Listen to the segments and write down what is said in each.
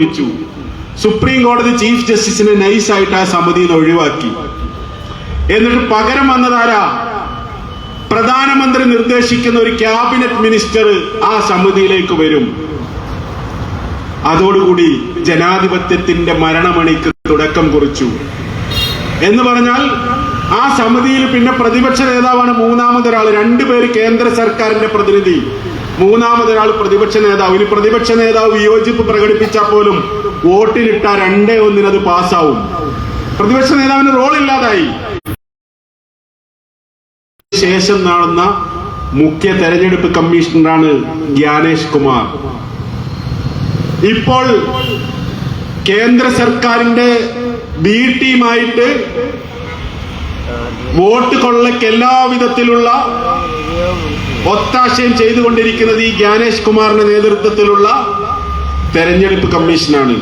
വെച്ചു സുപ്രീം കോടതി ചീഫ് ജസ്റ്റിസിനെ നൈസായിട്ട് ആ സമിതിയിൽ ഒഴിവാക്കി. എന്നിട്ട് പകരം വന്നതാരാ പ്രധാനമന്ത്രി നിർദ്ദേശിക്കുന്ന ഒരു ക്യാബിനറ്റ് മിനിസ്റ്റർ ആ സമിതിയിലേക്ക് വരും. അതോടുകൂടി ജനാധിപത്യത്തിന്റെ മരണമണിക്ക് തുടക്കം കുറിച്ചു. എന്ന് പറഞ്ഞാൽ ആ സമിതിയിൽ പിന്നെ പ്രതിപക്ഷ നേതാവാണ് മൂന്നാമതൊരാൾ രണ്ടുപേര് കേന്ദ്ര സർക്കാരിന്റെ പ്രതിനിധി. മൂന്നാമതൊരാൾ പ്രതിപക്ഷ നേതാവ്. ഇനി പ്രതിപക്ഷ നേതാവ് വിയോജിപ്പ് പ്രകടിപ്പിച്ചാൽ പോലും വോട്ടിലിട്ട രണ്ടേ ഒന്നിന് അത് പാസ്സാവും. പ്രതിപക്ഷ നേതാവിന് റോൾ ഇല്ലാതായി. ശേഷം നടന്ന മുഖ്യ തെരഞ്ഞെടുപ്പ് കമ്മീഷണറാണ് ജ്ഞാനേഷ് കുമാർ. ഇപ്പോൾ കേന്ദ്ര സർക്കാരിന്റെ ബി ടീമായിട്ട് വോട്ട് കൊള്ളയ്ക്ക് എല്ലാവിധത്തിലുള്ള ഒത്താശയം ചെയ്തുകൊണ്ടിരിക്കുന്നത് ഈ ജ്ഞാനേഷ് കുമാറിന്റെ നേതൃത്വത്തിലുള്ള തെരഞ്ഞെടുപ്പ് കമ്മീഷനാണ്.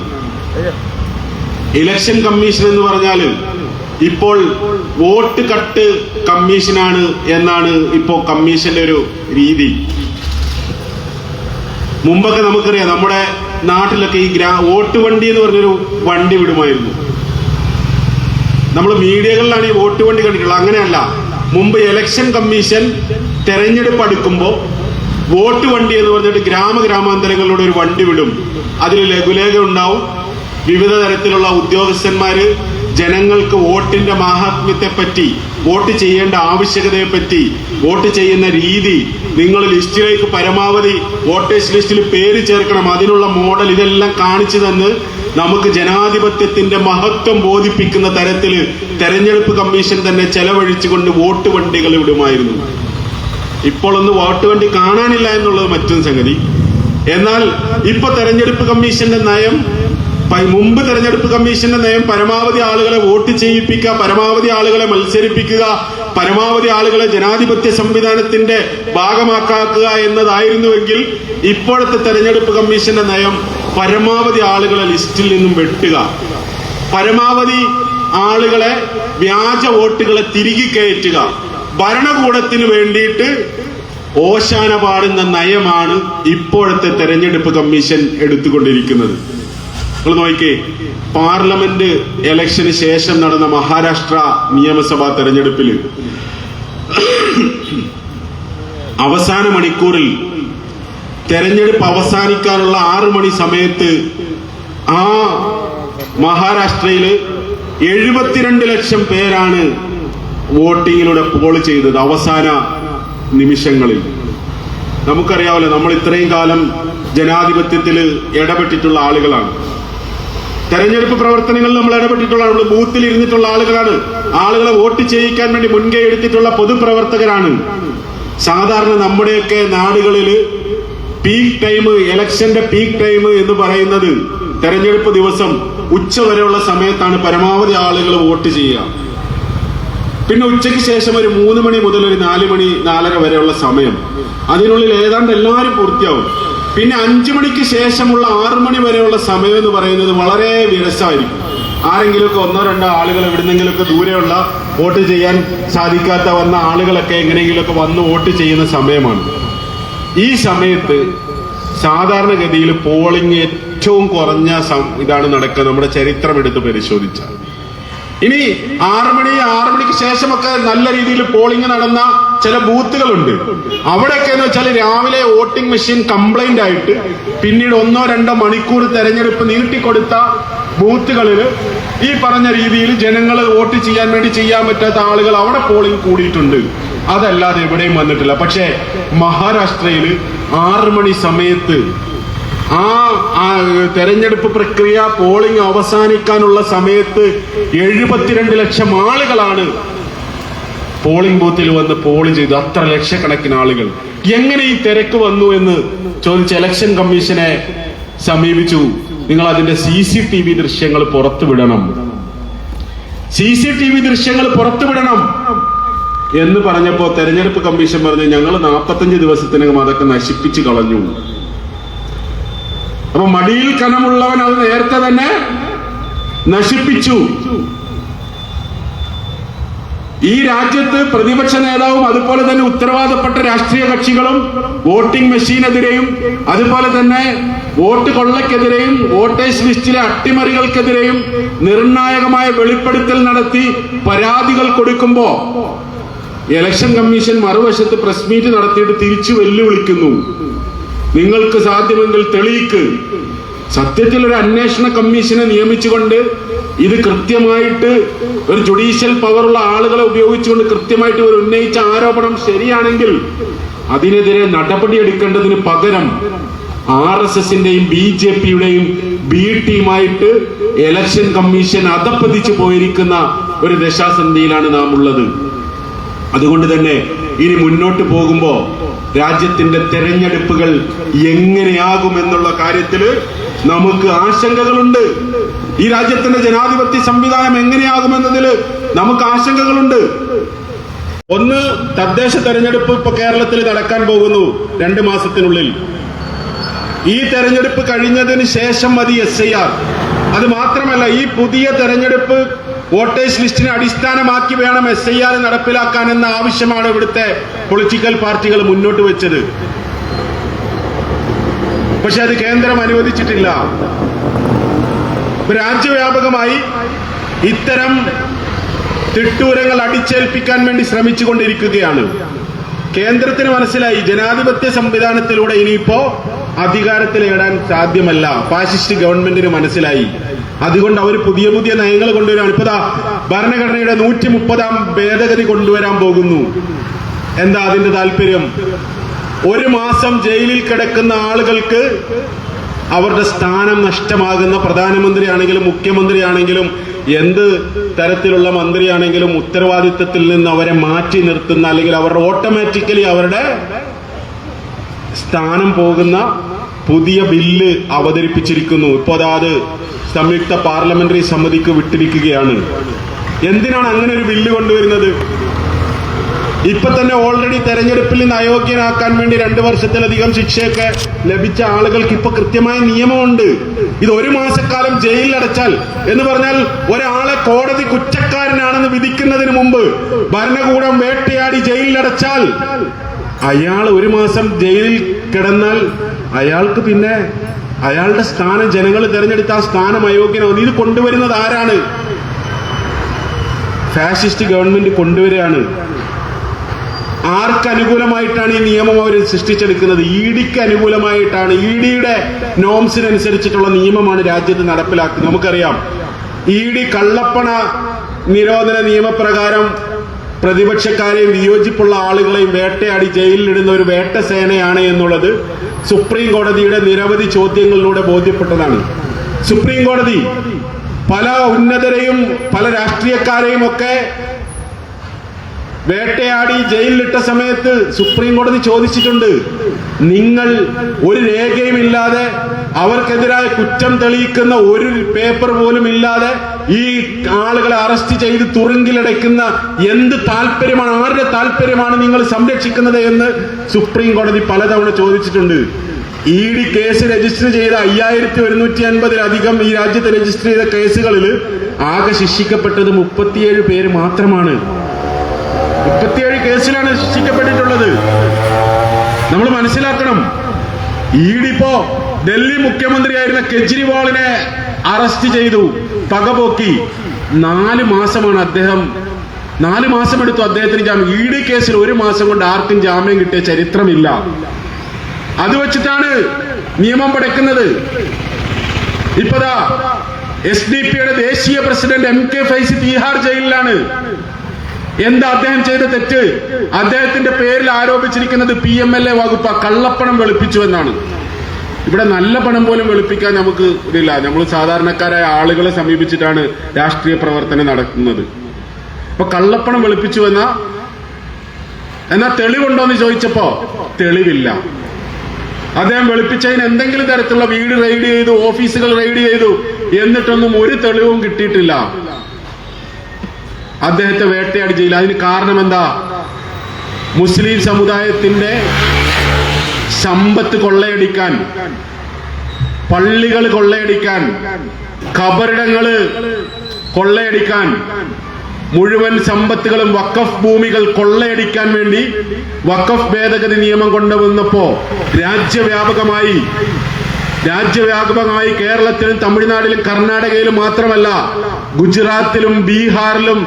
ഇലക്ഷൻ കമ്മീഷൻ എന്ന് പറഞ്ഞാൽ ഇപ്പോൾ വോട്ട് കട്ട് കമ്മീഷനാണ് എന്നാണ് ഇപ്പോൾ കമ്മീഷന്റെ ഒരു രീതി. മുമ്പൊക്കെ നമുക്കറിയാം നമ്മുടെ നാട്ടിലൊക്കെ ഈ ഗ്രാ വോട്ട് വണ്ടി എന്ന് പറഞ്ഞൊരു വണ്ടി വിടുമായിരുന്നു. നമ്മൾ മീഡിയകളിലാണ് ഈ വോട്ട് വണ്ടി കണ്ടിട്ടുള്ളത്. അങ്ങനെയല്ല. മുമ്പ് ഇലക്ഷൻ കമ്മീഷൻ തെരഞ്ഞെടുപ്പ് അടുക്കുമ്പോൾ വോട്ട് വണ്ടി എന്ന് പറഞ്ഞിട്ട് ഗ്രാമ ഗ്രാമാന്തരങ്ങളിലൂടെ ഒരു വണ്ടി വിടും. അതിൽ ലഘുലേഖ ഉണ്ടാവും. വിവിധ തരത്തിലുള്ള ഉദ്യോഗസ്ഥന്മാര് ജനങ്ങൾക്ക് വോട്ടിന്റെ മഹാത്മ്യത്തെ പറ്റി വോട്ട് ചെയ്യേണ്ട ആവശ്യകതയെ പറ്റി വോട്ട് ചെയ്യുന്ന രീതി നിങ്ങൾ ലിസ്റ്റിലേക്ക് പരമാവധി വോട്ടേഴ്സ് ലിസ്റ്റിൽ പേര് ചേർക്കണം. അതിനുള്ള മോഡൽ ഇതെല്ലാം കാണിച്ചു തന്ന് നമുക്ക് ജനാധിപത്യത്തിന്റെ മഹത്വം ബോധിപ്പിക്കുന്ന തരത്തിൽ തെരഞ്ഞെടുപ്പ് കമ്മീഷൻ തന്നെ ചെലവഴിച്ചുകൊണ്ട് വോട്ട് വണ്ടികൾ വിടുമായിരുന്നു. ഇപ്പോൾ ഒന്ന് വോട്ട് വണ്ടി കാണാനില്ല എന്നുള്ളത് മറ്റൊരു സംഗതി. എന്നാൽ ഇപ്പൊ തെരഞ്ഞെടുപ്പ് കമ്മീഷന്റെ നയം മുമ്പ് തെരഞ്ഞെടുപ്പ് കമ്മീഷന്റെ നയം പരമാവധി ആളുകളെ വോട്ട് ചെയ്യിപ്പിക്കുക പരമാവധി ആളുകളെ മത്സരിപ്പിക്കുക പരമാവധി ആളുകളെ ജനാധിപത്യ സംവിധാനത്തിന്റെ ഭാഗമാക്കാക്കുക എന്നതായിരുന്നുവെങ്കിൽ ഇപ്പോഴത്തെ തെരഞ്ഞെടുപ്പ് കമ്മീഷന്റെ നയം പരമാവധി ആളുകളെ ലിസ്റ്റിൽ നിന്നും വെട്ടുക. പരമാവധി ആളുകളെ വ്യാജ വോട്ടുകളെ തിരികെ കയറ്റുക. ഭരണകൂടത്തിന് വേണ്ടിയിട്ട് ഓശാന പാടുന്ന നയമാണ് ഇപ്പോഴത്തെ തെരഞ്ഞെടുപ്പ് കമ്മീഷൻ എടുത്തുകൊണ്ടിരിക്കുന്നത്. നിങ്ങൾ നോക്കിക്കേ പാർലമെന്റ് ഇലക്ഷന് ശേഷം നടന്ന മഹാരാഷ്ട്ര നിയമസഭാ തെരഞ്ഞെടുപ്പിൽ അവസാന മണിക്കൂറിൽ തെരഞ്ഞെടുപ്പ് അവസാനിക്കാനുള്ള ആറു മണി സമയത്ത് ആ മഹാരാഷ്ട്രയിൽ എഴുപത്തിരണ്ട് ലക്ഷം പേരാണ് വോട്ടിങ്ങിലൂടെ പോൾ ചെയ്തത് അവസാന നിമിഷങ്ങളിൽ. നമുക്കറിയാമല്ലോ നമ്മൾ ഇത്രയും കാലം ജനാധിപത്യത്തിൽ ഇടപെട്ടിട്ടുള്ള ആളുകളാണ്. തെരഞ്ഞെടുപ്പ് പ്രവർത്തനങ്ങളിൽ നമ്മൾ ഇടപെട്ടിട്ടുള്ള നമ്മൾ ബൂത്തിൽ ഇരുന്നിട്ടുള്ള ആളുകളാണ്. ആളുകളെ വോട്ട് ചെയ്യിക്കാൻ വേണ്ടി മുൻകൈ എടുത്തിട്ടുള്ള പൊതുപ്രവർത്തകരാണ്. സാധാരണ നമ്മുടെയൊക്കെ നാടുകളിൽ പീക്ക് ടൈം ഇലക്ഷന്റെ പീക്ക് ടൈം എന്ന് പറയുന്നത് തെരഞ്ഞെടുപ്പ് ദിവസം ഉച്ച വരെയുള്ള സമയത്താണ് പരമാവധി ആളുകൾ വോട്ട് ചെയ്യുക. പിന്നെ ഉച്ചയ്ക്ക് ശേഷം ഒരു മൂന്ന് മണി മുതൽ ഒരു നാല് മണി നാലര വരെയുള്ള സമയം. അതിനുള്ളിൽ ഏതാണ്ട് എല്ലാവരും പൂർത്തിയാവും. പിന്നെ അഞ്ചു മണിക്ക് ശേഷമുള്ള ആറു മണി വരെയുള്ള സമയം എന്ന് പറയുന്നത് വളരെ വിരസമായിരിക്കും. ആരെങ്കിലുമൊക്കെ ഒന്നോ രണ്ടോ ആളുകൾ എവിടുന്നെങ്കിലുമൊക്കെ ദൂരെയുള്ള വോട്ട് ചെയ്യാൻ സാധിക്കാത്ത വന്ന ആളുകളൊക്കെ എങ്ങനെയെങ്കിലുമൊക്കെ വന്ന് വോട്ട് ചെയ്യുന്ന സമയമാണ്. ഈ സമയത്ത് സാധാരണഗതിയിൽ പോളിംഗ് ഏറ്റവും കുറഞ്ഞ ഇതാണ് നടക്കുക. നമ്മുടെ ചരിത്രം എടുത്ത് പരിശോധിച്ചാൽ. ഇനി ആറ് മണി ആറ് മണിക്ക് ശേഷമൊക്കെ നല്ല രീതിയിൽ പോളിംഗ് നടന്ന ചില ബൂത്തുകളുണ്ട്. അവിടെയൊക്കെ എന്ന് വെച്ചാൽ രാവിലെ വോട്ടിംഗ് മെഷീൻ കംപ്ലൈന്റ് ആയിട്ട് പിന്നീട് ഒന്നോ രണ്ടോ മണിക്കൂർ തെരഞ്ഞെടുപ്പ് നീട്ടിക്കൊടുത്ത ബൂത്തുകളിൽ ഈ പറഞ്ഞ രീതിയിൽ ജനങ്ങൾ വോട്ട് ചെയ്യാൻ വേണ്ടി ചെയ്യാൻ പറ്റാത്ത ആളുകൾ അവിടെ പോളിംഗ് കൂടിയിട്ടുണ്ട്. അതല്ലാതെ എവിടെയും വന്നിട്ടില്ല. പക്ഷേ മഹാരാഷ്ട്രയിൽ ആറ് മണി സമയത്ത് ആ തെരഞ്ഞെടുപ്പ് പ്രക്രിയ പോളിംഗ് അവസാനിക്കാനുള്ള സമയത്ത് എഴുപത്തിരണ്ട് ലക്ഷം ആളുകളാണ് പോളിംഗ് ബൂത്തിൽ വന്ന് പോൾ ചെയ്തു. അത്ര ലക്ഷക്കണക്കിന് ആളുകൾ. എങ്ങനെ ഈ തിരക്ക് വന്നു എന്ന് ചോദിച്ച ഇലക്ഷൻ കമ്മീഷനെ സമീപിച്ചു. നിങ്ങൾ അതിന്റെ സി സി ടി വി ദൃശ്യങ്ങൾ പുറത്തുവിടണം സി സി ടി വി ദൃശ്യങ്ങൾ പുറത്തുവിടണം എന്ന് പറഞ്ഞപ്പോ തെരഞ്ഞെടുപ്പ് കമ്മീഷൻ പറഞ്ഞു ഞങ്ങൾ നാൽപ്പത്തഞ്ച് ദിവസത്തിനകം അതൊക്കെ നശിപ്പിച്ചു കളഞ്ഞു. അപ്പൊ മടിയിൽ കനമുള്ളവൻ അത് നേരത്തെ തന്നെ നശിപ്പിച്ചു. ഈ രാജ്യത്ത് പ്രതിപക്ഷ നേതാവും അതുപോലെ തന്നെ ഉത്തരവാദപ്പെട്ട രാഷ്ട്രീയ കക്ഷികളും വോട്ടിംഗ് മെഷീനെതിരെയും അതുപോലെ തന്നെ വോട്ട് കൊള്ളക്കെതിരെയും വോട്ടേഴ്സ് ലിസ്റ്റിലെ അട്ടിമറികൾക്കെതിരെയും നിർണായകമായ വെളിപ്പെടുത്തൽ നടത്തി പരാതികൾ കൊടുക്കുമ്പോ ഇലക്ഷൻ കമ്മീഷൻ മറുവശത്ത് പ്രസ് മീറ്റ് നടത്തിയിട്ട് തിരിച്ചു വെല്ലുവിളിക്കുന്നു. നിങ്ങൾക്ക് സാധ്യമെങ്കിൽ തെളിയിക്ക്. സത്യത്തിൽ ഒരു അന്വേഷണ കമ്മീഷനെ നിയമിച്ചുകൊണ്ട് ഇത് കൃത്യമായിട്ട് ഒരു ജുഡീഷ്യൽ പവറുള്ള ആളുകളെ ഉപയോഗിച്ചുകൊണ്ട് കൃത്യമായിട്ട് ഒരു ഉന്നയിച്ച ആരോപണം ശരിയാണെങ്കിൽ അതിനെതിരെ നടപടി എടുക്കേണ്ടതിന് പകരം ആർ എസ് എസിന്റെയും ബി ജെ പിയുടെയും ബി ടീമായിട്ട് എലക്ഷൻ കമ്മീഷൻ അധപ്പതിച്ചു പോയിരിക്കുന്ന ഒരു ദശാസന്ധിയിലാണ് നാം ഉള്ളത് അതുകൊണ്ട് തന്നെ ഇനി മുന്നോട്ട് പോകുമ്പോ രാജ്യത്തിന്റെ തെരഞ്ഞെടുപ്പുകൾ എങ്ങനെയാകുമെന്നുള്ള കാര്യത്തിൽ നമുക്ക് ആശങ്കകളുണ്ട്. ഈ രാജ്യത്തിന്റെ ജനാധിപത്യ സംവിധാനം എങ്ങനെയാകുമെന്നതിൽ നമുക്ക് ആശങ്കകളുണ്ട്. ഒന്ന് തദ്ദേശ തെരഞ്ഞെടുപ്പ് ഇപ്പൊ കേരളത്തിൽ നടക്കാൻ പോകുന്നു രണ്ട് മാസത്തിനുള്ളിൽ. ഈ തെരഞ്ഞെടുപ്പ് കഴിഞ്ഞതിന് ശേഷം മതി എസ് ഐ ആർ. അത് മാത്രമല്ല ഈ പുതിയ തെരഞ്ഞെടുപ്പ് വോട്ടേഴ്സ് ലിസ്റ്റിനെ അടിസ്ഥാനമാക്കി വേണം എസ് ഐ ആർ നടപ്പിലാക്കാൻ എന്ന ആവശ്യമാണ് ഇവിടുത്തെ പൊളിറ്റിക്കൽ പാർട്ടികൾ മുന്നോട്ട് വെച്ചത്. പക്ഷെ അത് കേന്ദ്രം അനുവദിച്ചിട്ടില്ല. രാജ്യവ്യാപകമായി ഇത്തരം തിട്ടൂരങ്ങൾ അടിച്ചേൽപ്പിക്കാൻ വേണ്ടി ശ്രമിച്ചുകൊണ്ടിരിക്കുകയാണ്. കേന്ദ്രത്തിന് മനസ്സിലായി ജനാധിപത്യ സംവിധാനത്തിലൂടെ ഇനിയിപ്പോ അധികാരത്തിലേടാൻ സാധ്യമല്ല. ഫാസിസ്റ്റ് ഗവൺമെന്റിന് മനസ്സിലായി. അതുകൊണ്ട് അവർ പുതിയ പുതിയ നയങ്ങൾ കൊണ്ടുവരാൻ ഇപ്പതാ ഭരണഘടനയുടെ നൂറ്റി മുപ്പതാം ഭേദഗതി കൊണ്ടുവരാൻ പോകുന്നു. എന്താ അതിന്റെ താല്പര്യം? ഒരു മാസം ജയിലിൽ കിടക്കുന്ന ആളുകൾക്ക് അവരുടെ സ്ഥാനം നഷ്ടമാകുന്ന പ്രധാനമന്ത്രിയാണെങ്കിലും മുഖ്യമന്ത്രിയാണെങ്കിലും എന്ത് തരത്തിലുള്ള മന്ത്രിയാണെങ്കിലും ഉത്തരവാദിത്തത്തിൽ നിന്ന് അവരെ മാറ്റി നിർത്തുന്ന അല്ലെങ്കിൽ അവരുടെ ഓട്ടോമാറ്റിക്കലി അവരുടെ സ്ഥാനം പോകുന്ന പുതിയ ബില്ല് അവതരിപ്പിച്ചിരിക്കുന്നു. ഇപ്പോൾ അതാത് സംയുക്ത പാർലമെന്ററി സമിതിക്ക് വിട്ടിരിക്കുകയാണ്. എന്തിനാണ് അങ്ങനെ ഒരു ബില്ല് കൊണ്ടുവരുന്നത്? ഇപ്പൊ തന്നെ ഓൾറെഡി തെരഞ്ഞെടുപ്പിൽ നിന്ന് അയോഗ്യനാക്കാൻ വേണ്ടി രണ്ടു വർഷത്തിലധികം ശിക്ഷയൊക്കെ ലഭിച്ച ആളുകൾക്ക് ഇപ്പൊ കൃത്യമായ നിയമമുണ്ട്. ഇത് ഒരു മാസക്കാലം ജയിലിൽ അടച്ചാൽ എന്ന് പറഞ്ഞാൽ ഒരാളെ കോടതി കുറ്റക്കാരനാണെന്ന് വിധിക്കുന്നതിന് മുമ്പ് ഭരണകൂടം വേട്ടയാടി ജയിലിൽ അടച്ചാൽ അയാൾ ഒരു മാസം ജയിലിൽ കിടന്നാൽ അയാൾക്ക് പിന്നെ അയാളുടെ സ്ഥാനം ജനങ്ങൾ തിരഞ്ഞെടുത്ത ആ സ്ഥാനം അയോഗ്യനാവുന്നു ഇത് കൊണ്ടുവരുന്നത് ആരാണ്? ഫാസിസ്റ്റ് ഗവൺമെന്റ് കൊണ്ടുവരികയാണ്. ആർക്ക് അനുകൂലമായിട്ടാണ് ഈ നിയമം അവർ സൃഷ്ടിച്ചെടുക്കുന്നത്? ഇ ഡിക്ക് അനുകൂലമായിട്ടാണ്. ഇ ഡിയുടെ നോംസിനനുസരിച്ചിട്ടുള്ള നിയമമാണ് രാജ്യത്ത് നടപ്പിലാക്കുന്നത്. നമുക്കറിയാം. ഇ ഡി കള്ളപ്പണ നിരോധന നിയമപ്രകാരം പ്രതിപക്ഷക്കാരെയും വിയോജിപ്പുള്ള ആളുകളെയും വേട്ടയാടി ജയിലിലിടുന്ന ഒരു വേട്ടസേനയാണ് എന്നുള്ളത് സുപ്രീം കോടതിയുടെ നിരവധി ചോദ്യങ്ങളിലൂടെ ബോധ്യപ്പെട്ടതാണ്. സുപ്രീം കോടതി പല ഉന്നതരെയും പല രാഷ്ട്രീയക്കാരെയും ഒക്കെ വേട്ടയാടി ജയിലിലിട്ട സമയത്ത് സുപ്രീം കോടതി ചോദിച്ചിട്ടുണ്ട് നിങ്ങൾ ഒരു രേഖയും ഇല്ലാതെ അവർക്കെതിരായ കുറ്റം തെളിയിക്കുന്ന ഒരു പേപ്പർ പോലും ഇല്ലാതെ ഈ ആളുകളെ അറസ്റ്റ് ചെയ്ത് തുറുങ്കിലടയ്ക്കുന്ന എന്ത് താല്പര്യമാണ്? ആരുടെ താല്പര്യമാണ് നിങ്ങൾ സംരക്ഷിക്കുന്നത് എന്ന് സുപ്രീം കോടതി പലതവണ ചോദിച്ചിട്ടുണ്ട്. ഇ ഡി കേസ് രജിസ്റ്റർ ചെയ്ത അയ്യായിരത്തി ഒരുന്നൂറ്റി അൻപതിലധികം ഈ രാജ്യത്ത് രജിസ്റ്റർ ചെയ്ത കേസുകളിൽ ആകെ ശിക്ഷിക്കപ്പെട്ടത് മുപ്പത്തിയേഴ് പേര് മാത്രമാണ്. മുപ്പത്തിയേഴ് കേസിലാണ് ശിക്ഷിക്കപ്പെട്ടിട്ടുള്ളത്. നമ്മൾ മനസ്സിലാക്കണം. ഇ ഡി ഇപ്പോ ഡൽഹി മുഖ്യമന്ത്രിയായിരുന്ന കെജ്രിവാളിനെ അറസ്റ്റ് ചെയ്തു. പകപോക്കി. നാല് മാസമാണ് അദ്ദേഹം നാല് മാസം എടുത്തു അദ്ദേഹത്തിന് ജാമ്യം. ഇ ഡി കേസിൽ ഒരു മാസം കൊണ്ട് ആർക്കും ജാമ്യം കിട്ടിയ ചരിത്രമില്ല. അത് വെച്ചിട്ടാണ് നിയമം പഠിക്കുന്നത് ഇപ്പതാ എസ് ഡി പിയുടെ ദേശീയ president M K Faizy Tihar ജയിലിലാണ്. എന്താ അദ്ദേഹം ചെയ്ത തെറ്റ്? അദ്ദേഹത്തിന്റെ പേരിൽ ആരോപിച്ചിരിക്കുന്നത് പി എം എൽ എ വകുപ്പ് കള്ളപ്പണം വെളുപ്പിച്ചു എന്നാണ്. ഇവിടെ നല്ല പണം പോലും വെളുപ്പിക്കാൻ നമുക്ക് ഇതില്ല. നമ്മൾ സാധാരണക്കാരായ ആളുകളെ സമീപിച്ചിട്ടാണ് രാഷ്ട്രീയ പ്രവർത്തനം നടക്കുന്നത്. അപ്പൊ കള്ളപ്പണം വെളുപ്പിച്ചു എന്ന? എന്നാ തെളിവുണ്ടോ എന്ന് ചോദിച്ചപ്പോ തെളിവില്ല. അദ്ദേഹം വെളുപ്പിച്ചതിന് എന്തെങ്കിലും തരത്തിലുള്ള വീട് റെയ്ഡ് ചെയ്തു ഓഫീസുകൾ റെയ്ഡ് ചെയ്തു എന്നിട്ടൊന്നും ഒരു തെളിവും കിട്ടിയിട്ടില്ല. അദ്ദേഹത്തെ വേട്ടയാടി ചെയ്യില്ല അതിന് കാരണം എന്താ? മുസ്ലിം സമുദായത്തിന്റെ സമ്പത്ത് കൊള്ളയടിക്കാൻ പള്ളികൾ കൊള്ളയടിക്കാൻ കബറിടങ്ങൾ കൊള്ളയടിക്കാൻ മുഴുവൻ സമ്പത്തുകളും വക്കഫ് ഭൂമികൾ കൊള്ളയടിക്കാൻ വേണ്ടി വക്കഫ് ഭേദഗതി നിയമം കൊണ്ടുവന്നപ്പോ രാജ്യവ്യാപകമായി രാജ്യവ്യാപകമായി കേരളത്തിലും തമിഴ്നാട്ടിലും കർണാടകയിലും മാത്രമല്ല ഗുജറാത്തിലും ബീഹാറിലും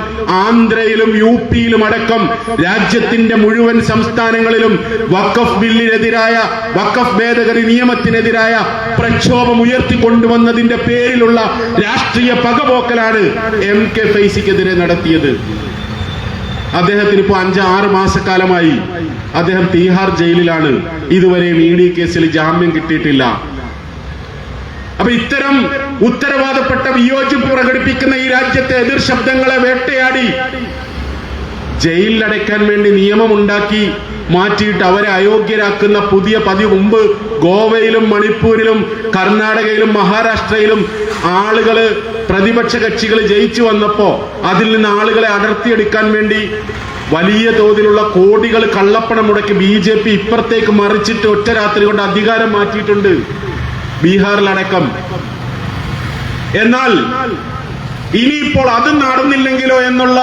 ആന്ധ്രയിലും യു പിയിലും അടക്കം രാജ്യത്തിന്റെ മുഴുവൻ സംസ്ഥാനങ്ങളിലും വഖഫ് ബില്ലിനെതിരായ വഖഫ് ഭേദഗതി നിയമത്തിനെതിരായ പ്രക്ഷോഭം ഉയർത്തിക്കൊണ്ടുവന്നതിന്റെ പേരിലുള്ള രാഷ്ട്രീയ പകപോക്കലാണ് എം കെ ഫൈസിക്കെതിരെ നടത്തിയത്. അദ്ദേഹത്തിന് ഇപ്പോൾ അഞ്ച് ആറ് മാസക്കാലമായി അദ്ദേഹം തീഹാർ ജയിലിലാണ്. ഇതുവരെയും ഇ ഡി കേസിൽ ജാമ്യം കിട്ടിയിട്ടില്ല. ഇത്തരം ഉത്തരവാദപ്പെട്ട വിയോജിപ്പ് പ്രകടിപ്പിക്കുന്ന ഈ രാജ്യത്തെ എതിർ ശബ്ദങ്ങളെ വേട്ടയാടി ജയിലിലടയ്ക്കാൻ വേണ്ടി നിയമമുണ്ടാക്കി മാറ്റിയിട്ട് അവരെ അയോഗ്യരാക്കുന്ന പുതിയ പതിവ് മുമ്പ് ഗോവയിലും മണിപ്പൂരിലും കർണാടകയിലും മഹാരാഷ്ട്രയിലും ആളുകൾ പ്രതിപക്ഷ കക്ഷികൾ ജയിച്ചു വന്നപ്പോ അതിൽ നിന്ന് ആളുകളെ അടർത്തിയെടുക്കാൻ വേണ്ടി വലിയ തോതിലുള്ള കോടികൾ കള്ളപ്പണം മുടക്കി ബി ജെ പി ഇപ്പുറത്തേക്ക് മറിച്ചിട്ട് ഒറ്റ രാത്രി കൊണ്ട് അധികാരം മാറ്റിയിട്ടുണ്ട്. ബീഹാറിലടക്കം. എന്നാൽ ഇനിയിപ്പോൾ അത് നടന്നില്ലെങ്കിലോ എന്നുള്ള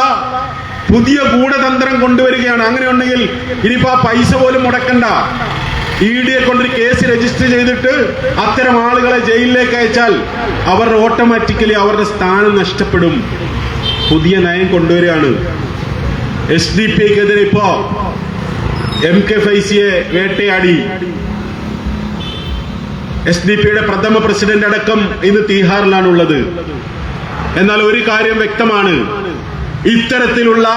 പുതിയ ഗൂഢതന്ത്രം കൊണ്ടുവരികയാണ്. അങ്ങനെ ഉണ്ടെങ്കിൽ ഇനിയിപ്പോ ആ പൈസ പോലും മുടക്കണ്ട. ഇ ഡിയെ കൊണ്ടൊരു കേസ് രജിസ്റ്റർ ചെയ്തിട്ട് അത്തരം ആളുകളെ ജയിലിലേക്ക് അയച്ചാൽ അവർ ഓട്ടോമാറ്റിക്കലി അവരുടെ സ്ഥാനം നഷ്ടപ്പെടും. പുതിയ നയം കൊണ്ടുവരികയാണ്. എസ് ഡി പി ഐക്കെതിരെ ഇപ്പോ എം കെ ഫൈസിയെ വേട്ടയാടി. എസ് ഡി പിയുടെ പ്രഥമ പ്രസിഡന്റ് അടക്കം ഇന്ന് തീഹാറിലാണുള്ളത്. എന്നാൽ ഒരു കാര്യം വ്യക്തമാണ്. ഇത്തരത്തിലുള്ള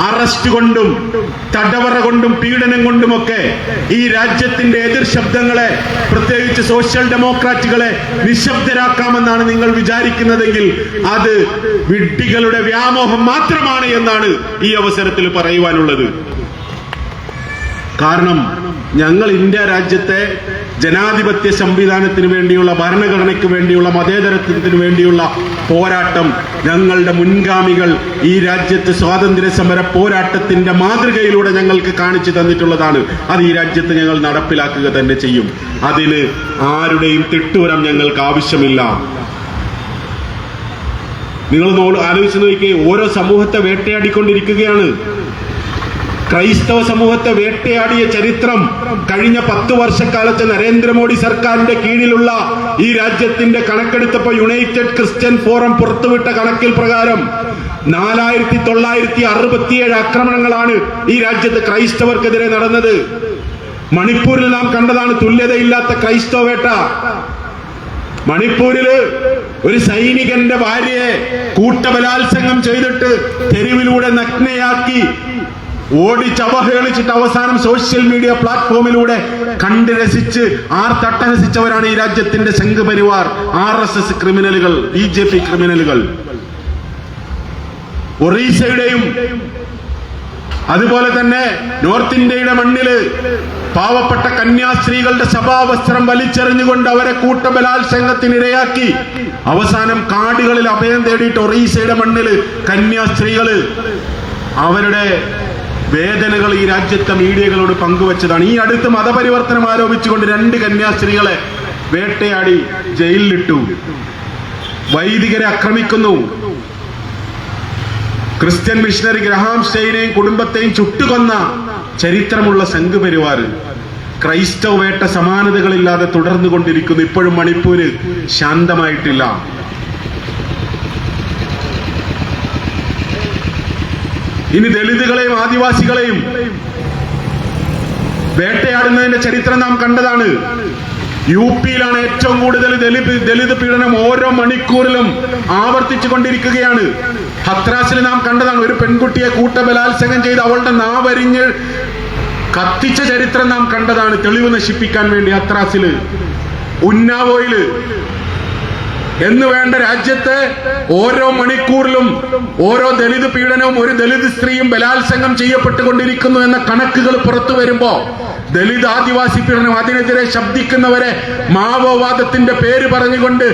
അറസ്റ്റ് കൊണ്ടും തടവറ കൊണ്ടും പീഡനം കൊണ്ടുമൊക്കെ ഈ രാജ്യത്തിന്റെ എതിർ ശബ്ദങ്ങളെ പ്രത്യേകിച്ച് സോഷ്യൽ ഡെമോക്രാറ്റുകളെ നിശബ്ദരാക്കാമെന്നാണ് നിങ്ങൾ വിചാരിക്കുന്നതെങ്കിൽ അത് വിഡ്ഢികളുടെ വ്യാമോഹം മാത്രമാണ് എന്നാണ് ഈ അവസരത്തിൽ പറയുവാനുള്ളത്. കാരണം ഞങ്ങൾ ഇന്ത്യ രാജ്യത്തെ ജനാധിപത്യ സംവിധാനത്തിന് വേണ്ടിയുള്ള ഭരണഘടനയ്ക്ക് വേണ്ടിയുള്ള മതേതരത്വത്തിന് വേണ്ടിയുള്ള പോരാട്ടം ഞങ്ങളുടെ മുൻഗാമികൾ ഈ രാജ്യത്ത് സ്വാതന്ത്ര്യ സമര പോരാട്ടത്തിന്റെ മാതൃകയിലൂടെ ഞങ്ങൾക്ക് കാണിച്ചു തന്നിട്ടുള്ളതാണ്. അത് ഈ രാജ്യത്ത് ഞങ്ങൾ നടപ്പിലാക്കുക തന്നെ ചെയ്യും. അതിന് ആരുടെയും തിട്ടൂരം ഞങ്ങൾക്ക് ആവശ്യമില്ല. നിങ്ങൾ ആലോചിച്ച് നോക്കിയേ ഓരോ സമൂഹത്തെ വേട്ടയാടിക്കൊണ്ടിരിക്കുകയാണ്. ക്രൈസ്തവ സമൂഹത്തെ വേട്ടയാടിയ ചരിത്രം കഴിഞ്ഞ പത്ത് വർഷക്കാലത്ത് നരേന്ദ്രമോദി സർക്കാരിന്റെ കീഴിലുള്ള ഈ രാജ്യത്തിന്റെ കണക്കെടുത്തപ്പോൾ യുണൈറ്റഡ് ക്രിസ്ത്യൻ ഫോറം പുറത്തുവിട്ട കണക്കിൽ പ്രകാരം നാലായിരത്തി തൊള്ളായിരത്തി അറുപത്തിയേഴ് ആക്രമണങ്ങളാണ് ഈ രാജ്യത്ത് ക്രൈസ്തവർക്കെതിരെ നടന്നത്. മണിപ്പൂരിൽ നാം കണ്ടതാണ് തുല്യതയില്ലാത്ത ക്രൈസ്തവ വേട്ട. മണിപ്പൂരിൽ ഒരു സൈനികന്റെ ഭാര്യയെ കൂട്ടബലാത്സംഗം ചെയ്തിട്ട് തെരുവിലൂടെ നഗ്നയാക്കി ഓടിച്ചവഹേളിച്ചിട്ട് അവസാനം സോഷ്യൽ മീഡിയ പ്ലാറ്റ്ഫോമിലൂടെ കണ്ട് രസിച്ച് ആർ തട്ടഹസിച്ചവരാണ് ഈ രാജ്യത്തിന്റെ സംഘപരിവാർ ആർ എസ് എസ് ക്രിമിനലുകൾ ബി ജെ പി ക്രിമിനലുകൾ. ഒറീസയുടെയും അതുപോലെ തന്നെ നോർത്ത് ഇന്ത്യയുടെ മണ്ണിൽ പാവപ്പെട്ട കന്യാസ്ത്രീകളുടെ സഭാവസ്ത്രം വലിച്ചെറിഞ്ഞുകൊണ്ട് അവരെ കൂട്ടബലാത്സംഗത്തിനിരയാക്കി. അവസാനം കാടുകളിൽ അഭയം തേടിയിട്ട് ഒറീസയുടെ മണ്ണിൽ കന്യാസ്ത്രീകൾ അവരുടെ വേദനകൾ ഈ രാജ്യത്തെ മീഡിയകളോട് പങ്കുവച്ചതാണ്. ഈ അടുത്ത് മതപരിവർത്തനം ആരോപിച്ചുകൊണ്ട് രണ്ട് കന്യാസ്ത്രീകളെ വേട്ടയാടി ജയിലിലിട്ടു. വൈദികരെ ആക്രമിക്കുന്നു. ക്രിസ്ത്യൻ മിഷണറി ഗ്രഹാം സ്റ്റെയിനെയും കുടുംബത്തെയും ചുട്ടുകൊന്ന ചരിത്രമുള്ള സംഘപരിവാർ ക്രൈസ്തവ വേട്ട സമാനതകളില്ലാതെ തുടർന്നുകൊണ്ടിരിക്കുന്നു. ഇപ്പോഴും മണിപ്പൂര് ശാന്തമായിട്ടില്ല. ഇനി ദളിതുകളെയും ആദിവാസികളെയും വേട്ടയാടുന്നതിന്റെ ചരിത്രം നാം കണ്ടതാണ്. യു പിയിലാണ് ഏറ്റവും കൂടുതൽ ദളിത് ദലിത് പീഡനം ഓരോ മണിക്കൂറിലും ആവർത്തിച്ചു കൊണ്ടിരിക്കുകയാണ്. ഹത്രാസിൽ നാം കണ്ടതാണ് ഒരു പെൺകുട്ടിയെ കൂട്ടബലാത്സംഗം ചെയ്ത് അവളുടെ നാവരിഞ്ഞ് കത്തിച്ച ചരിത്രം നാം കണ്ടതാണ് തെളിവ് നശിപ്പിക്കാൻ വേണ്ടി ഹത്രാസിൽ. ഉന്നാവോയിൽ. എന്ന് വേണ്ട രാജ്യത്ത് ഓരോ മണിക്കൂറിലും ഓരോ ദളിത് പീഡനവും ഒരു ദളിത് സ്ത്രീയും ബലാത്സംഗം ചെയ്യപ്പെട്ടുകൊണ്ടിരിക്കുന്നു എന്ന കണക്കുകൾ പുറത്തു വരുമ്പോ ദളിത് ആദിവാസി പീഡനം അതിനെതിരെ ശബ്ദിക്കുന്നവരെ മാവോവാദത്തിന്റെ പേര് പറഞ്ഞുകൊണ്ട്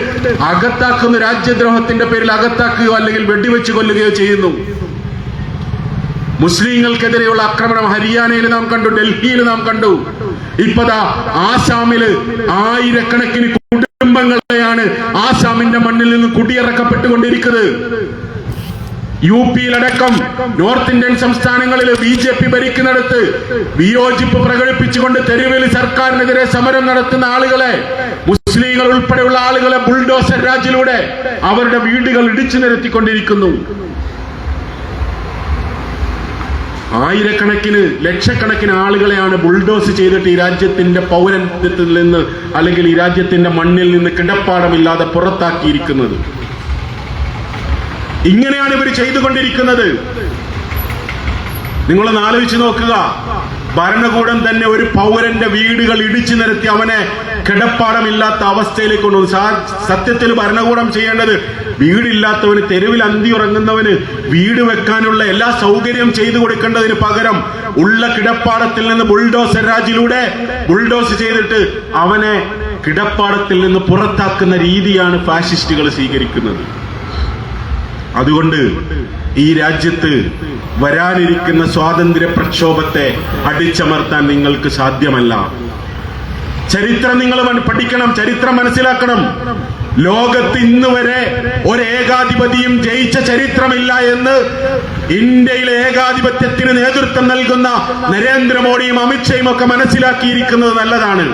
അകത്താക്കുന്ന രാജ്യദ്രോഹത്തിന്റെ പേരിൽ അകത്താക്കുകയോ അല്ലെങ്കിൽ വെടിവെച്ച് കൊല്ലുകയോ ചെയ്യുന്നു. മുസ്ലിങ്ങൾക്കെതിരെയുള്ള ആക്രമണം ഹരിയാനയിൽ നാം കണ്ടു ഡൽഹിയിൽ നാം കണ്ടു. ഇപ്പതാ ആസാമിൽ ആയിരക്കണക്കിന് കുടുംബങ്ങളെയാണ് ആസാമിന്റെ മണ്ണിൽ നിന്ന് കുടിയിറക്കപ്പെട്ടുകൊണ്ടിരിക്കുന്നത്. യു പിയിലടക്കം നോർത്ത് ഇന്ത്യൻ സംസ്ഥാനങ്ങളിൽ ബി ജെ പി ഭരിക്കുന്നിടത്ത് വിയോജിപ്പ് പ്രകടിപ്പിച്ചുകൊണ്ട് തെരുവിൽ സർക്കാരിനെതിരെ സമരം നടത്തുന്ന ആളുകളെ മുസ്ലിങ്ങൾ ഉൾപ്പെടെയുള്ള ആളുകളെ ബുൾഡോസർ രാജിലൂടെ അവരുടെ വീടുകൾ ഇടിച്ചു നിരത്തിക്കൊണ്ടിരിക്കുന്നു. ആയിരക്കണക്കിന് ലക്ഷക്കണക്കിന് ആളുകളെയാണ് ബുൾഡോസ് ചെയ്തിട്ട് ഈ രാജ്യത്തിന്റെ പൗരത്വത്തിൽ നിന്ന് അല്ലെങ്കിൽ ഈ രാജ്യത്തിന്റെ മണ്ണിൽ നിന്ന് കിടപ്പാടമില്ലാതെ പുറത്താക്കിയിരിക്കുന്നത്. ഇങ്ങനെയാണ് ഇവർ ചെയ്തുകൊണ്ടിരിക്കുന്നത്. നിങ്ങളൊന്ന് ആലോചിച്ച് നോക്കുക. ഭരണകൂടം തന്നെ ഒരു പൗരന്റെ വീടുകൾ ഇടിച്ചു നിരത്തി അവനെ കിടപ്പാടമില്ലാത്ത അവസ്ഥയിലേക്ക് കൊണ്ടുവന്നു. സത്യത്തിൽ ഭരണകൂടം ചെയ്യേണ്ടത് വീടില്ലാത്തവന് തെരുവിൽ അന്തി ഉറങ്ങുന്നവന് വീട് വെക്കാനുള്ള എല്ലാ സൗകര്യം ചെയ്തു കൊടുക്കേണ്ടതിന് പകരം ഉള്ള കിടപ്പാടത്തിൽ നിന്ന് ബുൾഡോസർ രാജിലൂടെ ബുൾഡോസ് ചെയ്തിട്ട് അവനെ കിടപ്പാടത്തിൽ നിന്ന് പുറത്താക്കുന്ന രീതിയാണ് ഫാസിസ്റ്റുകൾ സ്വീകരിക്കുന്നത്. അതുകൊണ്ട് ഈ രാജ്യത്ത് വരാനിരിക്കുന്ന സ്വാതന്ത്ര്യ പ്രക്ഷോഭത്തെ അടിച്ചമർത്താൻ നിങ്ങൾക്ക് സാധ്യമല്ല. ചരിത്രം നിങ്ങൾ പഠിക്കണം ചരിത്രം മനസ്സിലാക്കണം. ലോകത്ത് ഇന്ന് വരെ ഒരു ഏകാധിപതിയും ജയിച്ച ചരിത്രമില്ല എന്ന് ഇന്ത്യയിലെ ഏകാധിപത്യത്തിന് നേതൃത്വം നൽകുന്ന നരേന്ദ്രമോദിയും അമിത്ഷയും ഒക്കെ മനസ്സിലാക്കിയിരിക്കുന്നത് നല്ലതാണ്.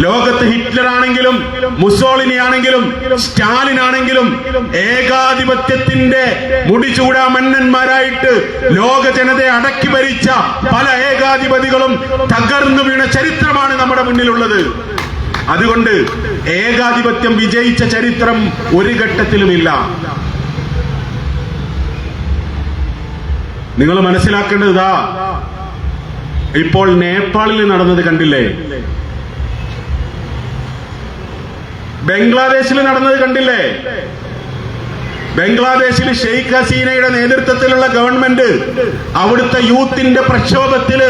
ലോകത്ത് ഹിറ്റ്ലർ ആണെങ്കിലും മുസോളിനി ആണെങ്കിലും സ്റ്റാലിൻ ആണെങ്കിലും ഏകാധിപത്യത്തിന്റെ മുടിചൂടാ മന്നന്മാരായിട്ട് ലോക ജനതയെ അടക്കി ഭരിച്ച പല ഏകാധിപതികളും തകർന്നു വീണ ചരിത്രമാണ് നമ്മുടെ മുന്നിലുള്ളത്. അതുകൊണ്ട് ഏകാധിപത്യം വിജയിച്ച ചരിത്രം ഒരു ഘട്ടത്തിലുമില്ല. നിങ്ങൾ മനസ്സിലാക്കേണ്ടത് ഇപ്പോൾ നേപ്പാളിൽ നടന്നത് കണ്ടില്ലേ? ബംഗ്ലാദേശിൽ നടന്നത് കണ്ടില്ലേ? ബംഗ്ലാദേശിൽ ഷെയ്ഖ് ഹസീനയുടെ നേതൃത്വത്തിലുള്ള ഗവൺമെന്റ് അവിടുത്തെ യൂത്തിന്റെ പ്രക്ഷോഭത്തിൽ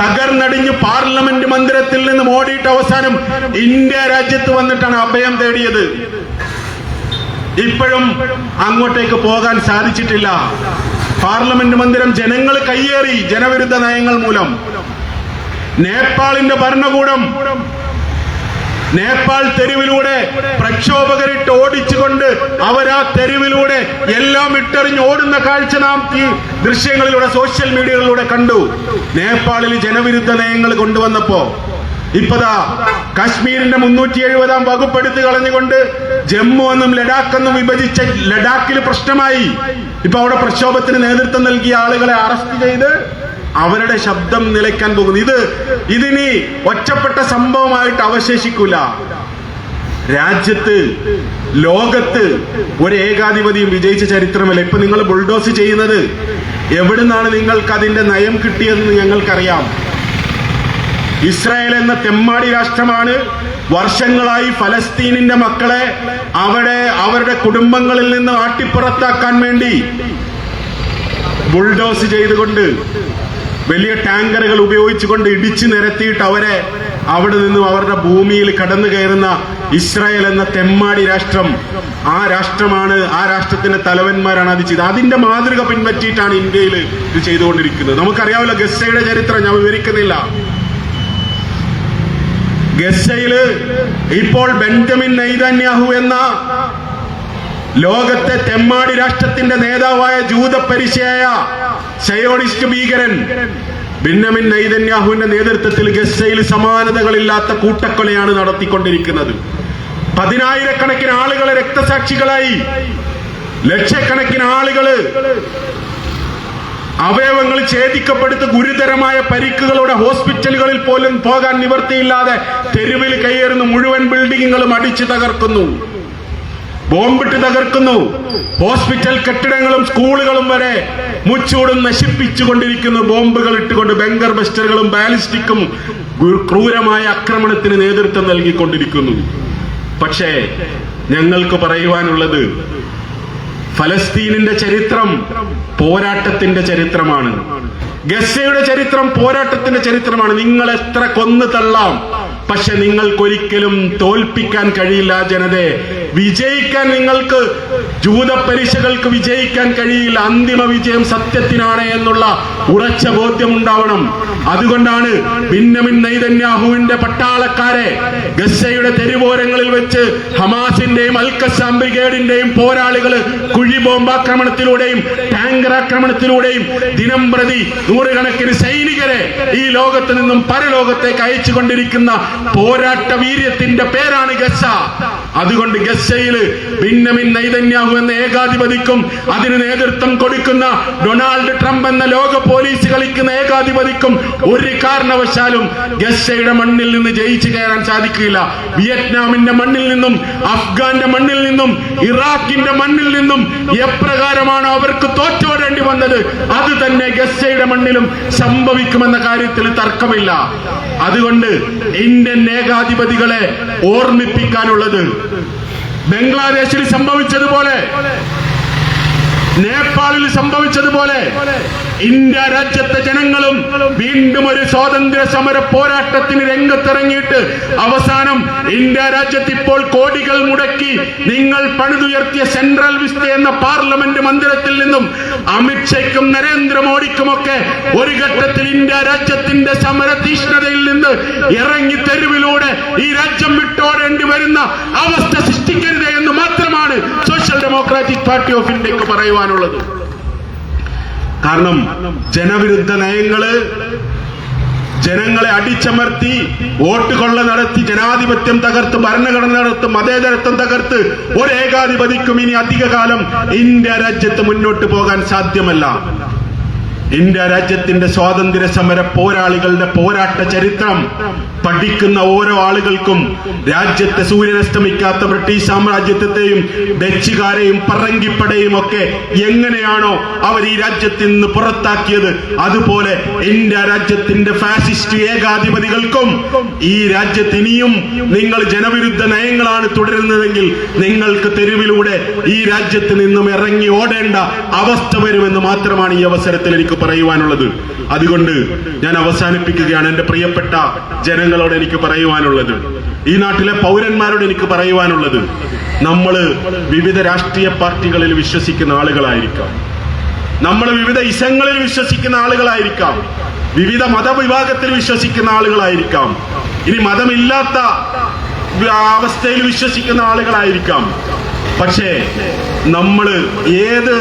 തകർന്നടിഞ്ഞ് പാർലമെന്റ് മന്ദിരത്തിൽ നിന്ന് ഓടിയിട്ട് അവസാനം ഇന്ത്യ രാജ്യത്ത് വന്നിട്ടാണ് അഭയം തേടിയത്. ഇപ്പോഴും അങ്ങോട്ടേക്ക് പോകാൻ സാധിച്ചിട്ടില്ല. പാർലമെന്റ് മന്ദിരം ജനങ്ങൾ കയ്യേറി ജനവിരുദ്ധ നയങ്ങൾ മൂലം. നേപ്പാളിന്റെ ഭരണകൂടം നേപ്പാൾ തെരുവിലൂടെ പ്രക്ഷോഭകരിട്ട് ഓടിച്ചുകൊണ്ട് അവരാ തെരുവിലൂടെ എല്ലാം ഇട്ടെറിഞ്ഞ് ഓടുന്ന കാഴ്ച നാം ഈ ദൃശ്യങ്ങളിലൂടെ സോഷ്യൽ മീഡിയകളിലൂടെ കണ്ടു. നേപ്പാളിൽ ജനവിരുദ്ധ നയങ്ങൾ കൊണ്ടുവന്നപ്പോ ഇപ്പതാ കാശ്മീരിന്റെ മുന്നൂറ്റി എഴുപതാം വകുപ്പെടുത്ത് കളഞ്ഞുകൊണ്ട് ജമ്മു എന്നും ലഡാക്ക് എന്നും വിഭജിച്ച ലഡാക്കിൽ പ്രശ്നമായി. ഇപ്പൊ അവിടെ പ്രക്ഷോഭത്തിന് നേതൃത്വം നൽകിയ ആളുകളെ അറസ്റ്റ് ചെയ്ത് അവരുടെ ശബ്ദം നിലയ്ക്കാൻ പോകുന്നു. ഇത് ഇതിനി ഒറ്റപ്പെട്ട സംഭവമായിട്ട് അവശേഷിക്കൂല. രാജ്യത്ത് ലോകത്ത് ഒരു ഏകാധിപതിയും വിജയിച്ച ചരിത്രമല്ല. ഇപ്പൊ നിങ്ങൾ ബുൾഡോസ് ചെയ്യുന്നത് എവിടുന്നാണ് നിങ്ങൾക്ക് അതിന്റെ നയം കിട്ടിയതെന്ന് ഞങ്ങൾക്കറിയാം. ഇസ്രായേൽ എന്ന തെമ്മാടി രാഷ്ട്രമാണ്. വർഷങ്ങളായി ഫലസ്തീനിന്റെ മക്കളെ അവിടെ അവരുടെ കുടുംബങ്ങളിൽ നിന്ന് ആട്ടിപ്പുറത്താക്കാൻ വേണ്ടി ബുൾഡോസ് ചെയ്തുകൊണ്ട് വലിയ ടാങ്കറുകൾ ഉപയോഗിച്ചുകൊണ്ട് ഇടിച്ചു നിരത്തിയിട്ട് അവരെ അവിടെ നിന്നും അവരുടെ ഭൂമിയിൽ കടന്നു കയറുന്ന ഇസ്രായേൽ എന്ന തെമ്മാടി രാഷ്ട്രം. ആ രാഷ്ട്രമാണ് ആ രാഷ്ട്രത്തിന്റെ തലവന്മാരാണ് അത് ചെയ്തത്. അതിന്റെ മാതൃക പിൻപറ്റിയിട്ടാണ് ഇന്ത്യയിൽ ഇത് ചെയ്തുകൊണ്ടിരിക്കുന്നത്. നമുക്കറിയാമല്ലോ ഗസയുടെ ചരിത്രം ഞാൻ വിവരിക്കുന്നില്ല. ഗസയിൽ ഇപ്പോൾ ബെഞ്ചമിൻ നൈതന്യാഹു എന്ന ലോകത്തെ തെമ്മാടി രാഷ്ട്രത്തിന്റെ നേതാവായ ജൂതപരിശയായ സയോണിസ്റ്റ് ഭീകരൻ ബിന്നമിൻ നൈതന്യാഹുവിന്റെ നേതൃത്വത്തിൽ ഗസയിൽ സമാനതകളില്ലാത്ത കൂട്ടക്കൊലയാണ് നടത്തിക്കൊണ്ടിരിക്കുന്നത്. പതിനായിരക്കണക്കിന് ആളുകളെ രക്തസാക്ഷികളായി ലക്ഷക്കണക്കിന് ആളുകൾ അവയവങ്ങൾ ഛേദിക്കപ്പെടുത്ത് ഗുരുതരമായ പരിക്കുകളോടെ ഹോസ്പിറ്റലുകളിൽ പോലും പോകാൻ നിവർത്തിയില്ലാതെ തെരുവിൽ കയറുന്ന മുഴുവൻ ബിൽഡിങ്ങുകളും അടിച്ചു തകർക്കുന്നു. ബോംബിട്ട് തകർക്കുന്നു. ഹോസ്പിറ്റൽ കെട്ടിടങ്ങളും സ്കൂളുകളും വരെ മുച്ചൂടും നശിപ്പിച്ചുകൊണ്ടിരിക്കുന്നു. ബോംബുകൾ ഇട്ടുകൊണ്ട് ബംഗർ ബസ്റ്ററുകളും ബാലിസ്റ്റിക്കും ക്രൂരമായ ആക്രമണത്തിന് നേതൃത്വം നൽകിക്കൊണ്ടിരിക്കുന്നു. പക്ഷേ ഞങ്ങൾക്ക് പറയുവാനുള്ളത് ഫലസ്തീനിന്റെ ചരിത്രം പോരാട്ടത്തിന്റെ ചരിത്രമാണ്. ഗസയുടെ ചരിത്രം പോരാട്ടത്തിന്റെ ചരിത്രമാണ്. നിങ്ങൾ എത്ര കൊന്നു തള്ളാം. പക്ഷെ നിങ്ങൾക്കൊരിക്കലും തോൽപ്പിക്കാൻ കഴിയില്ല ജനതയെ വിജയിക്കാൻ നിങ്ങൾക്ക് ജൂത പരീക്ഷകൾക്ക് വിജയിക്കാൻ കഴിയില്ല. അന്തിമ വിജയം സത്യത്തിനാണ് എന്നുള്ള ഉറച്ച ബോധ്യം ഉണ്ടാവണം അതുകൊണ്ടാണ് ഭിന്നമിൻ നൈതന്യാഹുവിന്റെ പട്ടാളക്കാരെ ഗസയുടെ തെരുവോരങ്ങളിൽ വെച്ച് ഹമാസിന്റെയും അൽക്കസാം ബ്രിഗേഡിന്റെയും പോരാളികൾ കുഴി ബോംബാക്രമണത്തിലൂടെയും ടാങ്കർ ആക്രമണത്തിലൂടെയും ദിനം പ്രതി നൂറുകണക്കിന് സൈനികരെ ഈ ലോകത്ത് നിന്നും പരലോകത്തേക്ക് അയച്ചുകൊണ്ടിരിക്കുന്ന പോരാട്ട വീര്യത്തിന്റെ പേരാണ് ഗസ അതുകൊണ്ട് ഗസയിൽ ഭിന്നമിൻ നൈതന്യാഹു എന്ന ഏകാധിപതിക്കും അതിന് നേതൃത്വം കൊടുക്കുന്ന ഡൊണാൾഡ് ട്രംപ് എന്ന ലോക പോലീസ് കളിക്കുന്ന ഏകാധിപതിക്കും ഒരു കാരണവശാലും ഗസയുടെ മണ്ണിൽ നിന്ന് ജയിച്ചു കയറാൻ സാധിക്കില്ല വിയറ്റ്നാമിന്റെ മണ്ണിൽ നിന്നും അഫ്ഗാന്റെ മണ്ണിൽ നിന്നും ഇറാഖിന്റെ മണ്ണിൽ നിന്നും എപ്രകാരമാണ് അവർക്ക് തോറ്റോടേണ്ടി വന്നത്? അത് തന്നെ ഗസയുടെ മണ്ണിലും സംഭവിക്കുമെന്ന കാര്യത്തിൽ തർക്കമില്ല. അതുകൊണ്ട് ഇന്ത്യൻ ഏകാധിപതികളെ ഓർമ്മിപ്പിക്കാനുള്ളത്. ബംഗ്ലാദേശിൽ സംഭവിച്ചതുപോലെ നേപ്പാളിൽ സംഭവിച്ചതുപോലെ ഇന്ത്യ രാജ്യത്തെ ജനങ്ങളും വീണ്ടും ഒരു സ്വാതന്ത്ര്യ സമര പോരാട്ടത്തിന് രംഗത്തിറങ്ങിയിട്ട് അവസാനം ഇന്ത്യ രാജ്യത്ത് ഇപ്പോൾ കോടികൾ മുടക്കി നിങ്ങൾ പണിതുയർത്തിയ സെൻട്രൽ വിസ്റ്റ എന്ന പാർലമെന്റ് മന്ദിരത്തിൽ നിന്നും അമിത്ഷയ്ക്കും നരേന്ദ്രമോദിക്കുമൊക്കെ ഒരു ഘട്ടത്തിൽ ഇന്ത്യ രാജ്യത്തിന്റെ സമര തീഷ്ണതയിൽ നിന്ന് ഇറങ്ങി തെരുവിലൂടെ ഈ രാജ്യം വിട്ടോടേണ്ടി വരുന്ന അവസ്ഥ സൃഷ്ടിക്കരുത് എന്ന് മാത്രമാണ് സോഷ്യൽ ഡെമോക്രാറ്റിക് പാർട്ടി ഓഫ് ഇന്ത്യയ്ക്ക് പറയുവാനുള്ളത്. കാരണം ജനവിരുദ്ധ നയങ്ങൾ ജനങ്ങളെ അടിച്ചമർത്തി വോട്ട് കൊള്ള നടത്തി ജനാധിപത്യം തകർത്ത് ഭരണഘടന നടത്തും മതേതരത്വം തകർത്ത് ഒരു ഏകാധിപതിക്കും ഇനി അധികകാലം ഇന്ത്യ രാജ്യത്ത് മുന്നോട്ട് പോകാൻ സാധ്യമല്ല. ഇന്ത്യ രാജ്യത്തിന്റെ സ്വാതന്ത്ര്യ സമര പോരാളികളുടെ പോരാട്ട ചരിത്രം പഠിക്കുന്ന ഓരോ ആളുകൾക്കും രാജ്യത്തെ സൂര്യനസ്തമിക്കാത്ത ബ്രിട്ടീഷ് സാമ്രാജ്യത്വത്തെയും ഡച്ചുകാരെയും പറങ്കിപ്പടയും ഒക്കെ എങ്ങനെയാണോ അവർ ഈ രാജ്യത്തിൽ നിന്ന് പുറത്താക്കിയത്? അതുപോലെ ഇന്ത്യ രാജ്യത്തിന്റെ ഫാസിസ്റ്റ് ഏകാധിപതികൾക്കും ഈ രാജ്യത്തിനിയും നിങ്ങൾ ജനവിരുദ്ധ നയങ്ങളാണ് തുടരുന്നതെങ്കിൽ നിങ്ങൾക്ക് തെരുവിലൂടെ ഈ രാജ്യത്ത് നിന്നും ഇറങ്ങി ഓടേണ്ട അവസ്ഥ വരുമെന്ന് മാത്രമാണ് ഈ അവസരത്തിൽ എനിക്ക് പറയുവാനുള്ളത്. അതുകൊണ്ട് ഞാൻ അവസാനിപ്പിക്കുകയാണ്. എന്റെ പ്രിയപ്പെട്ട ജനങ്ങളോട് എനിക്ക് പറയുവാനുള്ളത്. ഈ നാട്ടിലെ പൗരന്മാരോട് എനിക്ക് പറയുവാനുള്ളത്. നമ്മൾ വിവിധ രാഷ്ട്രീയ പാർട്ടികളിൽ വിശ്വസിക്കുന്ന ആളുകളായിരിക്കാം. നമ്മൾ വിവിധ ഇസങ്ങളിൽ വിശ്വസിക്കുന്ന ആളുകളായിരിക്കാം. വിവിധ മതവിഭാഗത്തിൽ വിശ്വസിക്കുന്ന ആളുകളായിരിക്കാം. ഇനി മതമില്ലാത്ത അവസ്ഥയിൽ വിശ്വസിക്കുന്ന ആളുകളായിരിക്കാം. പക്ഷേ നമ്മൾ ഏത്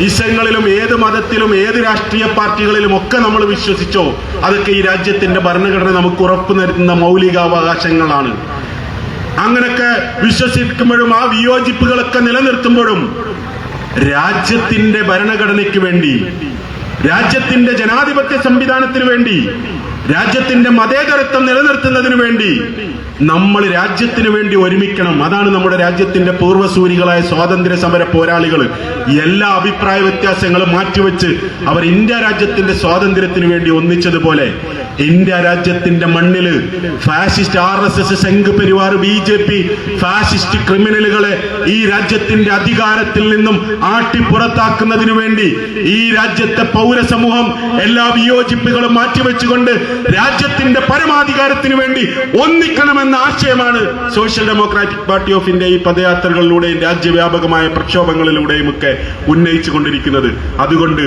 ഇസങ്ങളിലും ഏത് മതത്തിലും ഏത് രാഷ്ട്രീയ പാർട്ടികളിലും ഒക്കെ നമ്മൾ വിശ്വസിച്ചോ അതൊക്കെ ഈ രാജ്യത്തിന്റെ ഭരണഘടന നമുക്ക് ഉറപ്പു നൽകുന്ന മൗലികാവകാശങ്ങളാണ്. അങ്ങനൊക്കെ വിശ്വസിക്കുമ്പോഴും ആ വിയോജിപ്പുകളൊക്കെ നിലനിർത്തുമ്പോഴും രാജ്യത്തിന്റെ ഭരണഘടനയ്ക്ക് വേണ്ടി രാജ്യത്തിന്റെ ജനാധിപത്യ സംവിധാനത്തിന് വേണ്ടി രാജ്യത്തിന്റെ മതേതരത്വം നിലനിർത്തുന്നതിന് വേണ്ടി നമ്മൾ രാജ്യത്തിന് വേണ്ടി ഒരുമിക്കണം. അതാണ് നമ്മുടെ രാജ്യത്തിന്റെ പൂർവസൂരികളായ സ്വാതന്ത്ര്യ സമര പോരാളികൾ എല്ലാ അഭിപ്രായ വ്യത്യാസങ്ങളും മാറ്റിവെച്ച് അവർ ഇന്ത്യ രാജ്യത്തിന്റെ സ്വാതന്ത്ര്യത്തിന് വേണ്ടി ഒന്നിച്ചതുപോലെ ഇന്ത്യ രാജ്യത്തിന്റെ മണ്ണിൽ fascist R S S Sangh Parivar B J P fascist ക്രിമിനലുകളെ ഈ രാജ്യത്തിന്റെ അധികാരത്തിൽ നിന്നും ആട്ടിപ്പുറത്താക്കുന്നതിനു വേണ്ടി ഈ രാജ്യത്തെ പൗരസമൂഹം എല്ലാ വിയോജിപ്പുകളും മാറ്റിവെച്ചുകൊണ്ട് രാജ്യത്തിന്റെ പരമാധികാരത്തിനു വേണ്ടി ഒന്നിക്കണമെന്ന ആശയമാണ് social democratic party of India ഈ പദയാത്രകളിലൂടെയും രാജ്യവ്യാപകമായ പ്രക്ഷോഭങ്ങളിലൂടെയും ഒക്കെ ഉന്നയിച്ചു കൊണ്ടിരിക്കുന്നത് അതുകൊണ്ട്